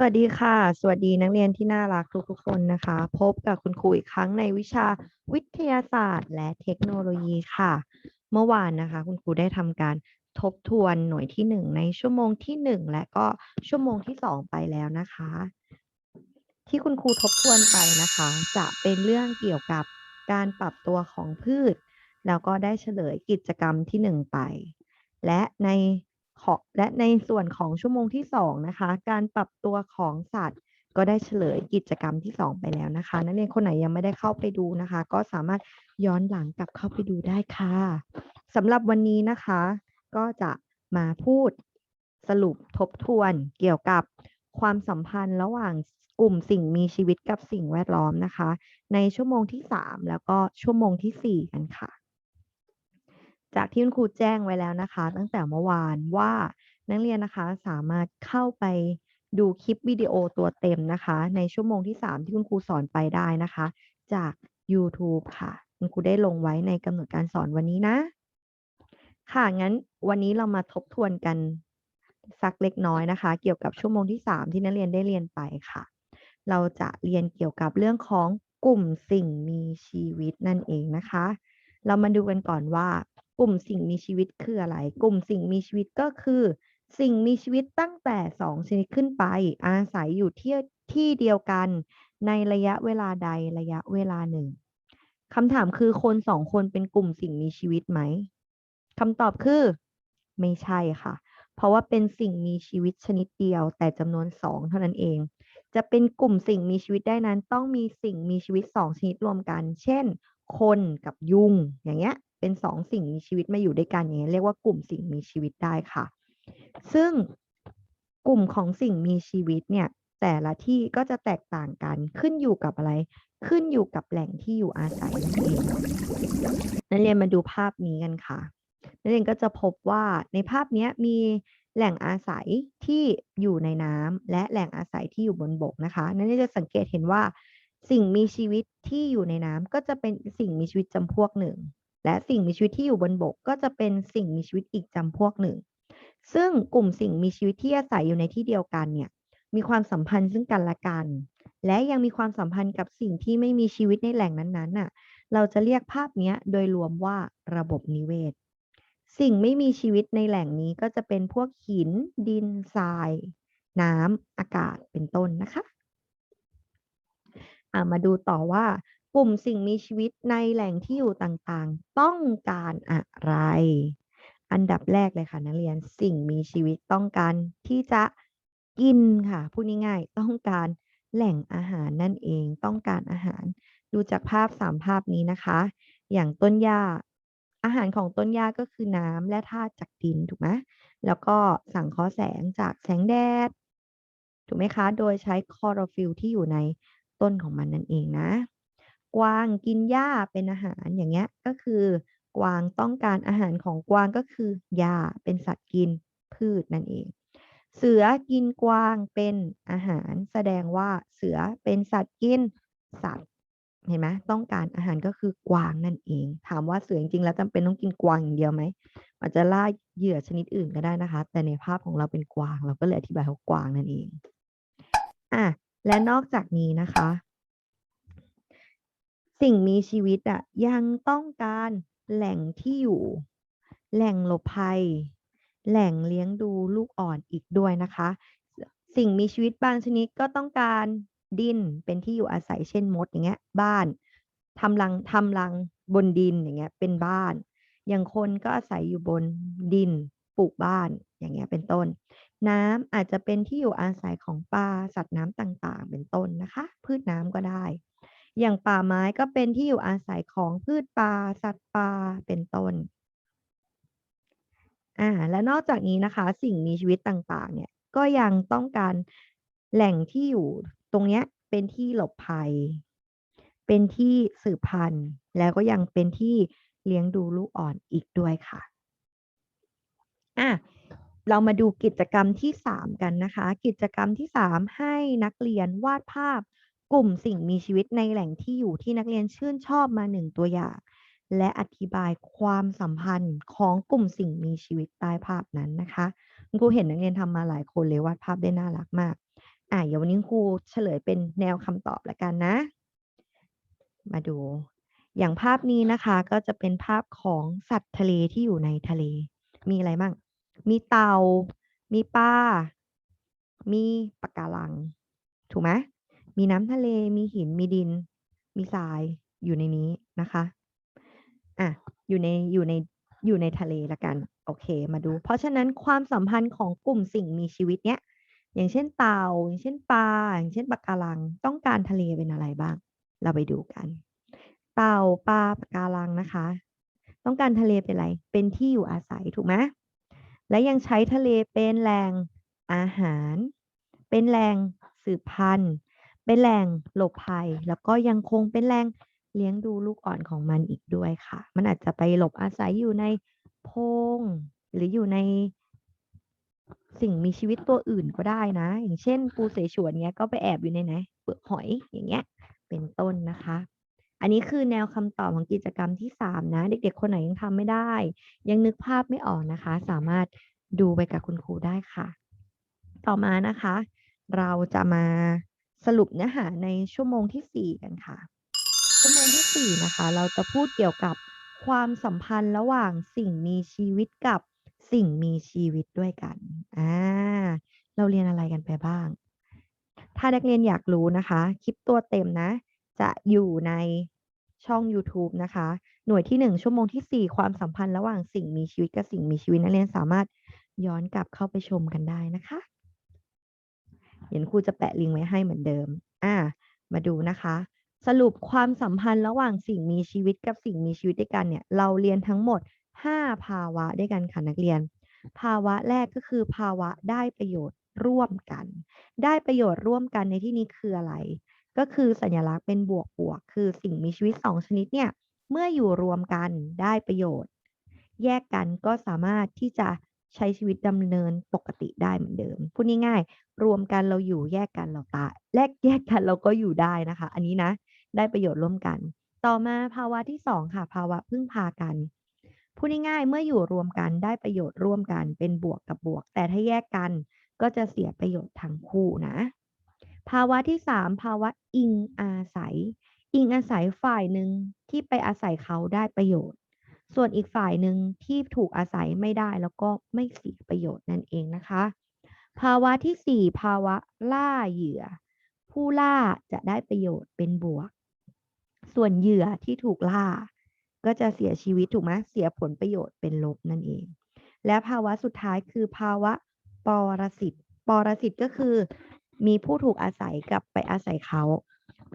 สวัสดีค่ะ สวัสดีนักเรียนที่น่ารักทุกๆคนนะคะ พบกับคุณครูอีกครั้งในวิชาวิทยาศาสตร์ และเทคโนโลยีค่ะ เมื่อวานนะคะ คุณครูได้ทำการทบทวนหน่วยที่หนึ่งในชั่วโมงที่หนึ่งและก็ชั่วโมงที่สองไปแล้วนะคะ ที่คุณครูทบทวนไปนะคะ จะเป็นเรื่องเกี่ยวกับการปรับตัวของพืช แล้วก็ได้เฉลยกิจกรรมที่หนึ่งไป และใน ขอและในส่วนของชั่วโมงที่สองนะคะ การปรับตัวของสัตว์ ก็ได้เฉลยกิจกรรมที่สองไปแล้วนะคะ นักเรียนคนไหนยังไม่ได้เข้าไปดูนะคะ ก็สามารถย้อนหลังกลับเข้าไปดูได้ค่ะสำหรับวันนี้นะคะ ก็จะมาพูดสรุปทบทวนเกี่ยวกับความสัมพันธ์ระหว่างกลุ่มสิ่งมีชีวิตกับสิ่งแวดล้อมนะคะ ในชั่วโมงที่สามแล้วก็ชั่วโมงที่สี่กันค่ะ จากที่คุณครูแจ้งไว้แล้วนะคะ ตั้งแต่เมื่อวานว่านักเรียนนะคะสามารถเข้าไปดูคลิปวิดีโอตัวเต็มนะคะ ในชั่วโมงที่ 3 ที่คุณครูสอนไปได้นะคะ จาก YouTube ค่ะ คุณครูได้ลงไว้ในกำหนดการสอนวันนี้นะ ค่ะ งั้นวันนี้เรามาทบทวนกันสักเล็กน้อยนะคะ เกี่ยวกับชั่วโมงที่ 3 ที่นักเรียนได้เรียนไปค่ะ เราจะเรียนเกี่ยวกับเรื่องของกลุ่มสิ่งมีชีวิตนั่นเองนะคะ เรามาดูกันก่อนว่า กลุ่มสิ่งมีชีวิตคืออะไร กลุ่มสิ่งมีชีวิตก็คือ สิ่งมีชีวิตตั้งแต่สองชนิดขึ้นไป อาศัยอยู่ที่ที่เดียวกันในระยะเวลาใดระยะเวลาหนึ่งคำถามคือคนสองคนเป็นกลุ่มสิ่งมีชีวิตไหมคำตอบคือ ไม่ใช่ค่ะ เพราะว่าเป็นสิ่งมีชีวิตชนิดเดียว แต่จำนวนสองเท่านั้นเอง จะเป็นกลุ่มสิ่งมีชีวิตได้นั้น ต้องมีสิ่งมีชีวิตสองชนิดรวมกัน เช่น คนกับยุงอย่างเงี้ย เป็นสองสิ่งมีชีวิตมาอยู่ด้วยกันอย่างเงี้ยเรียกว่ากลุ่มสิ่งมีชีวิตได้ค่ะ ซึ่งกลุ่มของสิ่งมีชีวิตเนี่ยแต่ละที่ก็จะแตกต่างกันขึ้นอยู่กับอะไร ขึ้นอยู่กับแหล่งที่อยู่อาศัยนั่นเองนักเรียนมาดูภาพนี้กันค่ะนักเรียนก็จะพบว่าในภาพนี้มีแหล่งอาศัยที่อยู่ในน้ำและแหล่งอาศัยที่อยู่บนบกนะคะนักเรียนจะสังเกตเห็นว่า สิ่งมีชีวิตที่อยู่ในน้ำก็จะเป็นสิ่งมีชีวิตจำพวกหนึ่ง และสิ่งมีชีวิตที่อยู่บนบกก็จะเป็นสิ่งมีชีวิตอีกจำพวกหนึ่ง ซึ่งกลุ่มสิ่งมีชีวิตที่อาศัยอยู่ในที่เดียวกันเนี่ยมีความสัมพันธ์ซึ่งกันและกัน และยังมีความสัมพันธ์กับสิ่งที่ไม่มีชีวิตในแหล่งนั้นๆน่ะเราจะเรียกภาพนี้โดยรวมว่าระบบนิเวศ สิ่งไม่มีชีวิตในแหล่งนี้ก็จะเป็นพวกหิน ดินทราย น้ำอากาศเป็นต้นนะคะามาดูต่อว่า กลุ่มสิ่งมีชีวิตในแหล่งที่อยู่ต่างๆ ต้องการอะไร อันดับแรกเลยค่ะนักเรียนสิ่งมีชีวิตต้องการที่จะกินค่ะพูดง่ายๆต้องการแหล่งอาหารนั่นเองต้องการอาหาร ดูจากภาพสามภาพนี้นะคะ อย่างต้นหญ้า อาหารของต้นหญ้าก็คือน้ำและธาตุจากดินถูกไหมแล้วก็สังเคราะห์แสงจากแสงแดด ถูกไหมคะ โดยใช้คลอโรฟิลที่อยู่ในต้นของมันนั่นเองนะ กวางกินหญ้าเป็นอาหารอย่างเงี้ยก็คือกวางต้องการอาหารของกวางก็คือหญ้าเป็นสัตว์กินพืชนั่นเอง เสือกินกวางเป็นอาหาร แสดงว่าเสือเป็นสัตว์กินสัตว์เห็นไหมต้องการอาหารก็คือกวางนั่นเอง ถามว่าเสือจริงๆแล้วจำเป็นต้องกินกวางอย่างเดียวไหมอาจจะล่าเหยื่อชนิดอื่นก็ได้นะคะ แต่ในภาพของเราเป็นกวาง เราก็เลยอธิบายว่ากวางนั่นเองอะและนอกจากนี้นะคะ สิ่งมีชีวิตอะยังต้องการแหล่งที่อยู่ แหล่งหลบภัย แหล่งเลี้ยงดูลูกอ่อนอีกด้วยนะคะ สิ่งมีชีวิตบางชนิดก็ต้องการดินเป็นที่อยู่อาศัยเช่นมดอย่างเงี้ยบ้านทำรังทำรังบนดินอย่างเงี้ยเป็นบ้าน อย่างคนก็อาศัยอยู่บนดินปลูกบ้านอย่างเงี้ยเป็นต้น น้ำอาจจะเป็นที่อยู่อาศัยของปลาสัตว์น้ำต่างๆ เป็นต้นนะคะ พืชน้ำก็ได้ อย่างป่าไม้ก็เป็นที่อยู่อาศัยของพืชป่าสัตว์ป่าเป็นต้นอ่าและนอกจากนี้นะคะ สิ่งมีชีวิตต่างๆ เนี่ยก็ยังต้องการแหล่งที่อยู่ตรงเนี้ยเป็นที่หลบภัย เป็นที่สืบพันธุ์ แล้วก็ยังเป็นที่เลี้ยงดูลูกอ่อนอีกด้วยค่ะอะเรามาดูกิจกรรมที่ 3 กันนะคะ กิจกรรมที่ 3 ให้นักเรียนวาดภาพ กลุ่มสิ่งมีชีวิตในแหล่งที่อยู่ที่นักเรียนชื่นชอบมาหนึ่งตัวอย่าง และอธิบายความสัมพันธ์ของกลุ่มสิ่งมีชีวิตใต้ภาพนั้นนะคะคุณครูเห็นนักเรียนทำมาหลายคนเลยวาดภาพได้น่ารักมากอะเดี๋ยววันนี้ครูเฉลยเป็นแนวคำตอบล้วกันนะ มาดู อย่างภาพนี้นะคะก็จะเป็นภาพของสัตว์ทะเลที่อยู่ในทะเล มีอะไรบ้าง มีเต่า มีปลา มีปะการัง ถูกไหม มีน้ำทะเล มีหิน มีดิน มีทรายอยู่ในนี้นะคะ อะ อยู่ในอยู่ในอยู่ในทะเลละกัน โอเค มาดู เพราะฉะนั้นความสัมพันธ์ของกลุ่มสิ่งมีชีวิตเนี้ย อย่างเช่นเต่า อย่างเช่นปลา อย่างเช่นปะการัง ต้องการทะเลเป็นอะไรบ้าง เราไปดูกัน เต่า ปลา ปะการังนะคะ ต้องการทะเลเป็นอะไร เป็นที่อยู่อาศัยถูกไหมและยังใช้ทะเลเป็นแหล่งอาหาร เป็นแหล่งสืบพันธุ์ เป็นแหล่งหลบภัย แล้วก็ยังคงเป็นแหล่งเลี้ยงดูลูกอ่อนของมันอีกด้วยค่ะ มันอาจจะไปหลบอาศัยอยู่ในโพงหรืออยู่ในสิ่งมีชีวิตตัวอื่นก็ได้นะ อย่างเช่น ปูเสฉวนเนี้ยก็ไปแอบอยู่ในไหนเปลือกหอยอย่างเงี้ย เป็นต้นนะคะ อันนี้คือแนวคำตอบของกิจกรรมที่สามนะ เด็กๆ คนไหนยังทำไม่ได้ ยังนึกภาพไม่ออกนะคะ สามารถดูไปกับคุณครูได้ค่ะ ต่อมานะคะ เราจะมา สรุปเนื้อหาในชั่วโมงที่สี่กันค่ะ ชั่วโมงที่สี่นะคะ เราจะพูดเกี่ยวกับความสัมพันธ์ระหว่างสิ่งมีชีวิตกับสิ่งมีชีวิตด้วยกัน อ่า เราเรียนอะไรกันไปบ้าง ถ้านักเรียนอยากรู้นะคะ คลิปตัวเต็มนะ จะอยู่ในช่อง YouTube นะคะ หน่วยที่หนึ่งชั่วโมงที่สี่ความสัมพันธ์ระหว่างสิ่งมีชีวิตกับสิ่งมีชีวิตนักเรียนสามารถย้อนกลับเข้าไปชมกันได้นะคะ เดี๋ยวครูจะแปะลิงก์ไว้ให้เหมือนเดิม อ่า มาดูนะคะ สรุปความสัมพันธ์ระหว่างสิ่งมีชีวิตกับสิ่งมีชีวิตด้วยกันเนี่ย เราเรียนทั้งหมด 5 ภาวะด้วยกันค่ะนักเรียน ภาวะแรกก็คือภาวะได้ประโยชน์ร่วมกัน ได้ประโยชน์ร่วมกันในที่นี้คืออะไร ก็คือสัญลักษณ์เป็นบวกบวก คือสิ่งมีชีวิต 2 ชนิดเนี่ย เมื่ออยู่รวมกันได้ประโยชน์ แยกกันก็สามารถที่จะ ใช้ชีวิตดำเนินปกติได้เหมือนเดิม พูดง่ายๆ รวมกันเราอยู่แยกกันเราตายแลกแยกกันเราก็อยู่ได้นะคะ อันนี้นะ ได้ประโยชน์ร่วมกัน ต่อมาภาวะที่สองค่ะ ภาวะพึ่งพากัน พูดง่ายๆ เมื่ออยู่รวมกันได้ประโยชน์ร่วมกัน เป็นบวกกับบวก แต่ถ้าแยกกันก็จะเสียประโยชน์ทั้งคู่นะ ภาวะที่สามภาวะอิงอาศัย อิงอาศัยฝ่ายหนึ่งที่ไปอาศัยเขาได้ประโยชน์ ส่วนอีกฝ่ายหนึ่งที่ถูกอาศัยไม่ได้แล้วก็ไม่เสียประโยชน์นั่นเองนะคะ ภาวะที่สี่ภาวะล่าเหยื่อ ผู้ล่าจะได้ประโยชน์เป็นบวก ส่วนเหยื่อที่ถูกล่า ก็จะเสียชีวิตถูกไหมเสียผลประโยชน์เป็นลบนั่นเอง และภาวะสุดท้ายคือภาวะปรสิตปรสิตก็คือ มีผู้ถูกอาศัยกับไปอาศัยเขา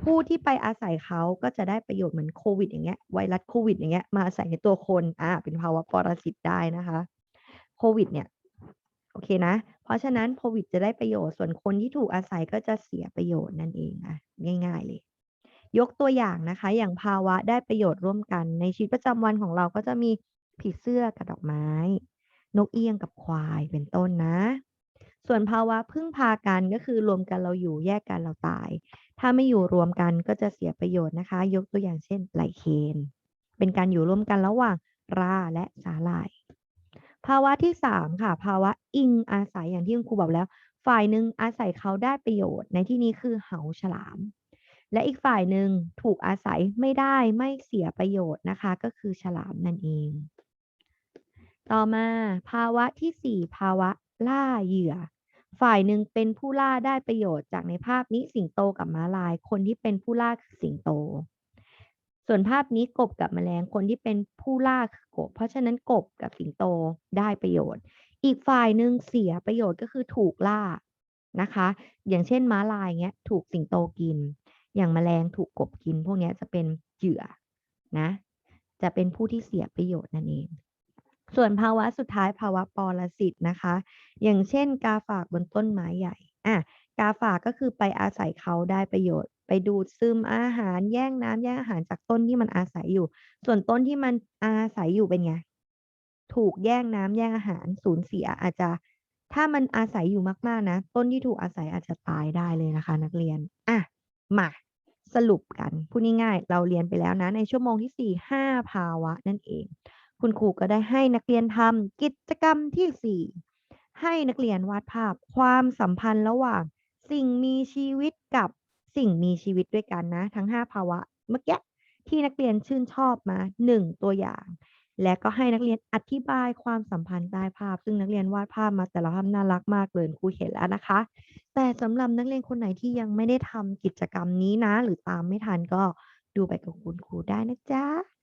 ผู้ที่ไปอาศัยเขาก็จะได้ประโยชน์เหมือนโควิดอย่างเงี้ยไวรัสโควิดอย่างเงี้ยมาอาศัยในตัวคนอ่าเป็นภาวะปรสิตได้นะคะโควิดเนี่ยโอเคนะ เพราะฉะนั้นโควิดจะได้ประโยชน์ส่วนคนที่ถูกอาศัยก็จะเสียประโยชน์นั่นเองนะง่าย ๆเลย ยกตัวอย่างนะคะ อย่างภาวะได้ประโยชน์ร่วมกัน ในชีวิตประจำวันของเราก็จะมีผีเสื้อกับดอกไม้ นกเอี้ยงกับควายเป็นต้นนะ ส่วนภาวะพึ่งพากันก็คือรวมกันเราอยู่แยกกันเราตาย ถ้าไม่อยู่รวมกันก็จะเสียประโยชน์นะคะ ยกตัวอย่างเช่นไลเคน เป็นการอยู่ร่วมกันระหว่างราและสาหร่าย ภาวะที่สามค่ะ ภาวะอิงอาศัยอย่างที่คุณครูบอกแล้ว ฝ่ายหนึ่งอาศัยเขาได้ประโยชน์ ในที่นี้คือเหาฉลาม และอีกฝ่ายหนึ่งถูกอาศัยไม่ได้ไม่เสียประโยชน์นะคะ ก็คือฉลามนั่นเอง ต่อมาภาวะที่สี่ภาวะล่าเหยื่อ ฝ่ายหนึ่งเป็นผู้ล่าได้ประโยชน์จากในภาพนี้สิงโตกับม้าลาย คนที่เป็นผู้ล่าคือสิงโต ส่วนภาพนี้กบกับแมลงคนที่เป็นผู้ล่าคือกบ เพราะฉะนั้นกบกับสิงโตได้ประโยชน์ อีกฝ่ายหนึ่งเสียประโยชน์ก็คือถูกล่านะคะ อย่างเช่นม้าลายเงี้ยถูกสิงโตกิน อย่างแมลงถูกกบกิน พวกนี้จะเป็นเหยื่อนะ จะเป็นผู้ที่เสียประโยชน์นั่นเอง ส่วนภาวะสุดท้ายภาวะปรสิตนะคะ อย่างเช่น กาฝากบนต้นไม้ใหญ่อะกาฝากก็คือไปอาศัยเขาได้ประโยชน์ ไปดูดซึมอาหารแย่งน้ำแย่งอาหารจากต้นที่มันอาศัยอยู่ ส่วนต้นที่มันอาศัยอยู่เป็นไงถูกแย่งน้ำแย่งอาหารสูญเสียอาจจะ ถ้ามันอาศัยอยู่มากๆนะ ต้นที่ถูกอาศัยอาจจะตายได้เลยนะคะ นักเรียนอะมาสรุปกันพูดง่ายๆเราเรียนไปแล้วนะ ในชั่วโมงที่สี่ห้าภาวะนั่นเอง คุณครูก็ได้ให้นักเรียนทำกิจกรรมที่สี่ให้นักเรียนวาดภาพความสัมพันธ์ระหว่าง สิ่งมีชีวิตกับสิ่งมีชีวิตด้วยกันนะ ทั้งห้าภาวะเมื่อกี้ที่นักเรียนชื่นชอบมาหนึ่งตัวอย่าง และก็ให้นักเรียนอธิบายความสัมพันธ์ใต้ภาพ ซึ่งนักเรียนวาดภาพมาแต่ละภาพน่ารักมากเลยครูเห็นแล้วนะคะ แต่สำหรับนักเรียนคนไหนที่ยังไม่ได้ทำกิจกรรมนี้นะ หรือตามไม่ทันก็ดูไปกับคุณครูได้นะจ๊ะ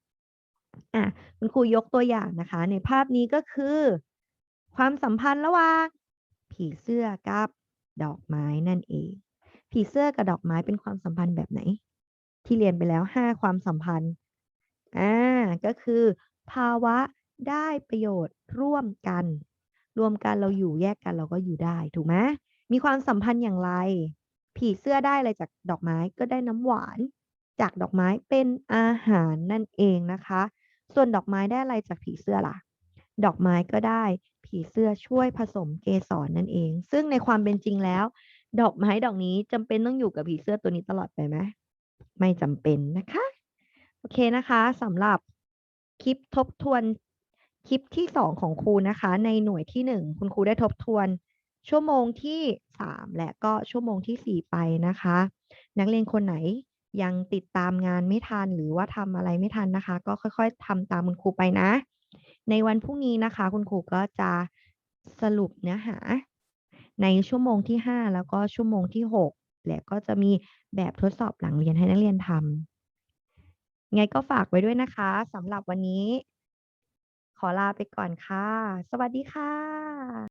อะคุณครูยกตัวอย่างนะคะ ในภาพนี้ก็คือ ความสัมพันธ์ระหว่างผีเสื้อกับดอกไม้นั่นเอง ผีเสื้อกับดอกไม้เป็นความสัมพันธ์แบบไหน ที่เรียนไปแล้วห้าความสัมพันธ์อ่าก็คือ ภาวะได้ประโยชน์ร่วมกัน รวมกันเราอยู่แยกกันเราก็อยู่ได้ถูกไหมมีความสัมพันธ์อย่างไร ผีเสื้อได้อะไรจากดอกไม้ก็ได้น้ำหวาน จากดอกไม้เป็นอาหารนั่นเองนะคะ ส่วนดอกไม้ได้อะไรจากผีเสื้อล่ะ ดอกไม้ก็ได้ผีเสื้อช่วยผสมเกสรนั่นเอง ซึ่งในความเป็นจริงแล้ว ดอกไม้ดอกนี้จำเป็นต้องอยู่กับผีเสื้อตัวนี้ตลอดไปไหมไม่จำเป็นนะคะ โอเคนะคะสำหรับคลิปทบทวนคลิปที่สองของครูนะคะ ในหน่วยที่หนึ่งคุณครูได้ทบทวน ชั่วโมงที่สามและก็ชั่วโมงที่สี่ไปนะคะ นักเรียนคนไหน ยังติดตามงานไม่ทันหรือว่าทำอะไรไม่ทันนะคะ ก็ค่อยๆทำตามคุณครูไปนะ ในวันพรุ่งนี้นะคะ คุณครูก็จะสรุปเนื้อหา ในชั่วโมงที่ 5 แล้วก็ชั่วโมงที่ 6 และก็จะมีแบบทดสอบหลังเรียนให้นักเรียนทำไงก็ฝากไว้ด้วยนะคะสำหรับวันนี้ ขอลาไปก่อนค่ะ สวัสดีค่ะ